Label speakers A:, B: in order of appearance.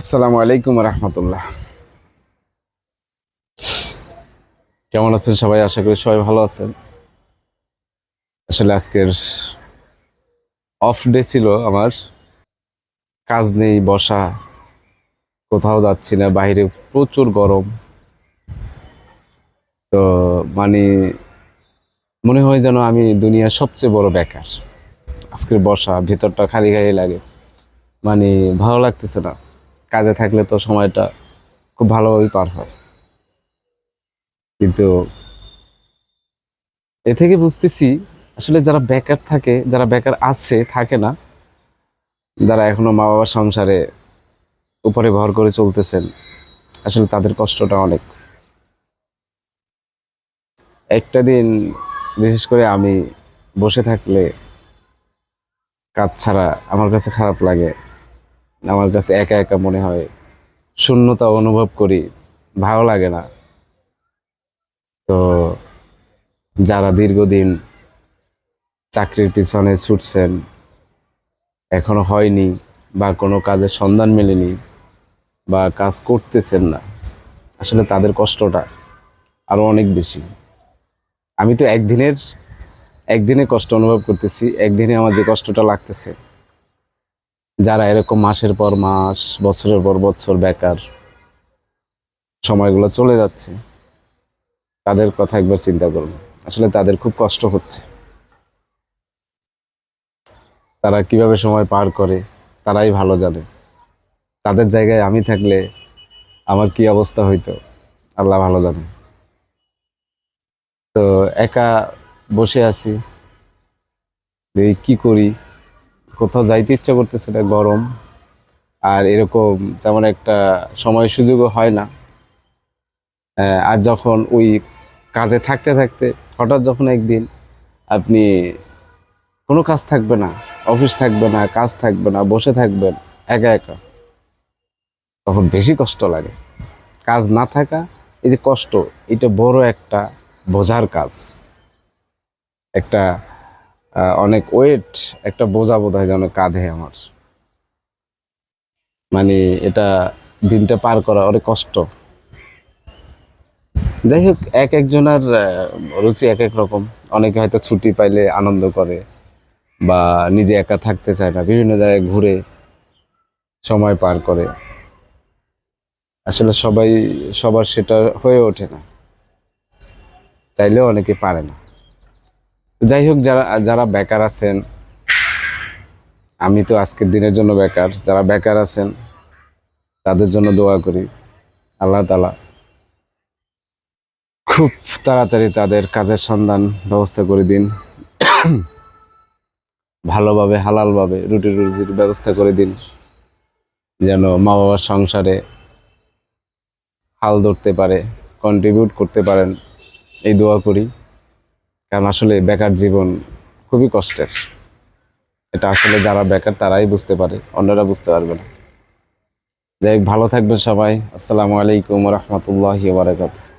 A: আসসালামু আলাইকুম রহমতুল্লাহ। কেমন আছেন সবাই? আশা করি সবাই ভালো আছেন। আসলে আজকের অফ ডে ছিল আমার। কাজ নেই, বসা। কোথাও যাচ্ছি না, বাইরে প্রচুর গরম। তো মানে মনে হয় যেন আমি দুনিয়ার সবচেয়ে বড় বেকার। আজকের বসা, ভিতরটা খালি খালি লাগে। মানে ভালো লাগতেছে না। কাজে থাকলে তো সময়টা খুব ভালোভাবেই পার হয়। কিন্তু এ থেকে বুঝতেছি, আসলে যারা বেকার থাকে, যারা বেকার আছে, থাকে না, যারা এখনও মা বাবার সংসারে উপরে ভর করে চলতেছেন, আসলে তাদের কষ্টটা অনেক। একটা দিন বিশেষ করে আমি বসে থাকলে কাজ ছাড়া আমার কাছে খারাপ লাগে। আমার কাছে একা একা মনে হয়। শূন্যতা অনুভব করি, ভালো লাগে না। তো যারা দীর্ঘদিন চাকরির পিছনে ছুটছেন, এখনও হয়নি বা কোনো কাজের সন্ধান মেলেনি বা কাজ করতেছেন না, আসলে তাদের কষ্টটা আরও অনেক বেশি। আমি তো একদিনের, একদিনে কষ্ট অনুভব করতেছি, একদিনে আমার যে কষ্টটা লাগতেছে। যারা এরকম মাসের পর মাস, বছরের পর বছর বেকার সময়গুলো চলে যাচ্ছে, তাদের কথা একবার চিন্তা করুন। আসলে তাদের খুব কষ্ট হচ্ছে। তারা কীভাবে সময় পার করে, তারাই ভালো জানে। তাদের জায়গায় আমি থাকলে আমার কি অবস্থা হইতো, আল্লাহ ভালো জানে। তো একা বসে আছি কি করি? কোথাও যাইতে ইচ্ছা করতেছে না, গরম। আর এরকম তেমন একটা সময় সুযোগও হয় না। আর যখন ওই কাজে থাকতে থাকতে হঠাৎ যখন একদিন আপনি কোনো কাজ থাকবে না, অফিস থাকবে না, কাজ থাকবে না, বসে থাকবেন, একা একা, তখন বেশি কষ্ট লাগে। কাজ না থাকা, এই যে কষ্ট, এটা বড় একটা বোঝার কাজ। একটা অনেক ওয়েট একটা বোঝা বোধ হয় যেন কাঁধে আমার। মানে এটা দিনটা পার করা অনেক কষ্ট। যাই হোক, এক একজনের রুচি এক এক রকম। অনেকে হয়তো ছুটি পাইলে আনন্দ করে বা নিজে একা থাকতে চায় না, বিভিন্ন জায়গায় ঘুরে সময় পার করে। আসলে সবাই, সবার সেটা হয়ে ওঠে না। চাইলেও অনেকে পারে না। যাই হোক যারা যারা বেকার আছেন, আমি তো আজকের দিনের জন্য বেকার, যারা বেকার আছেন, তাদের জন্য দোয়া করি, আল্লাহ তালা খুব তাড়াতাড়ি তাদের কাজের সন্ধান ব্যবস্থা করে দিন। ভালোভাবে, হালালভাবে রুটি রুজির ব্যবস্থা করে দিন, যেন মা বাবার সংসারে হাল ধরতে পারে কন্ট্রিবিউট করতে পারেন, এই দোয়া করি। কারণ আসলে বেকার জীবন খুবই কষ্টের। এটা আসলে যারা বেকার তারাই বুঝতে পারে, অন্যরা বুঝতে পারবে না। যাই ভালো থাকবেন সবাই। আসসালামু আলাইকুম রহমতুল্লাহ বারাকাতুহ।